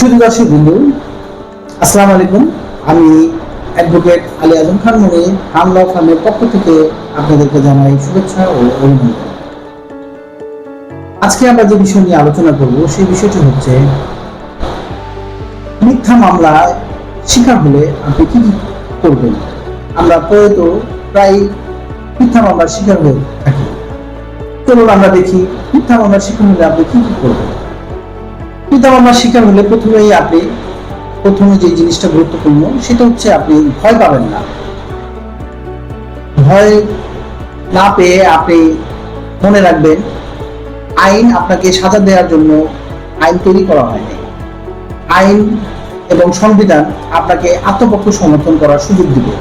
শুধু বিন্দু আসসালামু আলাইকুম। আমি অ্যাডভোকেট আলী আজম খান মনি আমলা ফার্মের পক্ষ থেকে আপনাদেরকে জানাই শুভেচ্ছা ও অভিনন্দন। আজকে আমরা যে বিষয় নিয়ে আলোচনা করব, সেই বিষয়টি হচ্ছে, মিথ্যা মামলায় শিকার হলে আপনি কি কি করবেন? আমরা প্রয়ত প্রায় মিথ্যা মামলার শিকার হয়ে থাকি। চলুন আমরা দেখি, মিথ্যা মামলার শিকার হলে আপনি কি কি করবেন? মামলার শিকার হলে প্রথমেই আপনি প্রথমে যে জিনিসটা গুরুত্বপূর্ণ, সেটা হচ্ছে আপনি ভয় পাবেন না। ভয় না পেয়ে আপনি মনে রাখবেন, আইন আপনাকে সাজা দেওয়ার জন্য আইন তৈরি করা হয়নি। আইন এবং সংবিধান আপনাকে আত্মপক্ষ সমর্থন করার সুযোগ দিবে।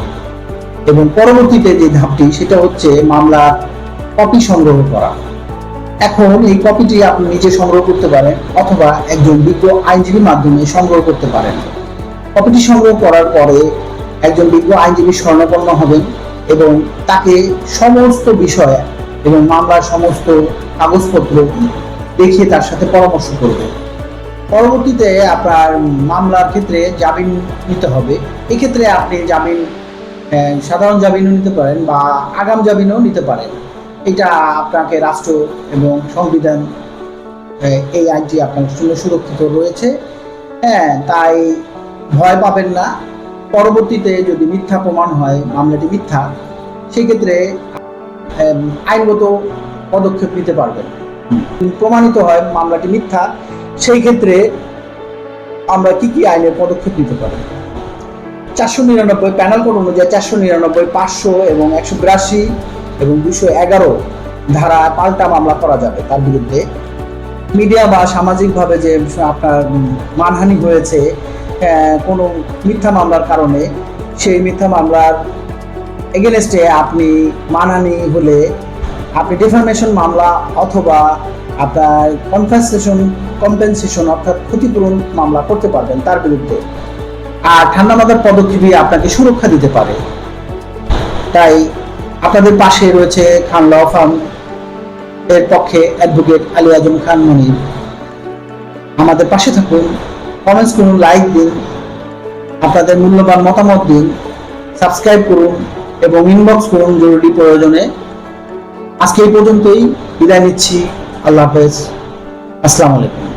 এবং পরবর্তীতে যে ধাপটি, সেটা হচ্ছে মামলার কপি সংগ্রহ করা। এখন এই কপিটি আপনি নিজে সংগ্রহ করতে পারেন অথবা একজন বিজ্ঞ আইনজীবীর মাধ্যমে সংগ্রহ করতে পারেন। কপিটি সংগ্রহ করার পরে একজন বিজ্ঞ আইনজীবী স্বর্ণপন্ন হবেন এবং তাকে সমস্ত বিষয় এবং মামলার সমস্ত কাগজপত্র দেখিয়ে তার সাথে পরামর্শ করবে পরবর্তীতে আপনার মামলার ক্ষেত্রে জামিন নিতে হবে। এক্ষেত্রে আপনি জামিন সাধারণ জামিনও নিতে পারেন বা আগাম জামিনও নিতে পারেন। এটা আপনাকে রাষ্ট্র এবং সংবিধান এই আইনটি আপনার জন্য সুরক্ষিত রয়েছে। হ্যাঁ তাই ভয় পাবেন না। পরবর্তীতে যদি মিথ্যা প্রমাণ হয়, মামলাটি মিথ্যা, সেক্ষেত্রে আইনগত পদক্ষেপ নিতে পারবেন। প্রমাণিত হয় মামলাটি মিথ্যা সেই ক্ষেত্রে আমরা কি কি আইনের পদক্ষেপ নিতে পারি? চারশো নিরানব্বই প্যানেল কোড অনুযায়ী চারশো নিরানব্বই, পাঁচশো এবং একশো বিরাশি এবং দুশো এগারো ধারা পাল্টা মামলা করা যাবে তার বিরুদ্ধে। মিডিয়া বা সামাজিকভাবে যে আপনার মানহানি হয়েছে কোনো মিথ্যা মামলার কারণে, সেই মিথ্যা মামলার এগেনস্টে আপনি মানহানি হলে আপনি ডিফার্মেশন মামলা অথবা আপনার কম্পেনসেশন কম্পেনসেশন অর্থাৎ ক্ষতিপূরণ মামলা করতে পারবেন তার বিরুদ্ধে। আর ঠান্ডা মাথার পদক্ষেপই আপনাকে সুরক্ষা দিতে পারে। তাই আপনাদের পাশে রয়েছে খান ল ফার্ম এর পক্ষে অ্যাডভোকেট আলী আজম খান মনির। আমাদের পাশে থাকুন কমেন্টস করুন লাইক দিন, আপনাদের মূল্যবান মতামত দিন সাবস্ক্রাইব করুন এবং ইনবক্স করুন জরুরি প্রয়োজনে। আজকে এই পর্যন্তই, বিদায় নিচ্ছি, আল্লাহ হাফেজ। আসসালামু আলাইকুম।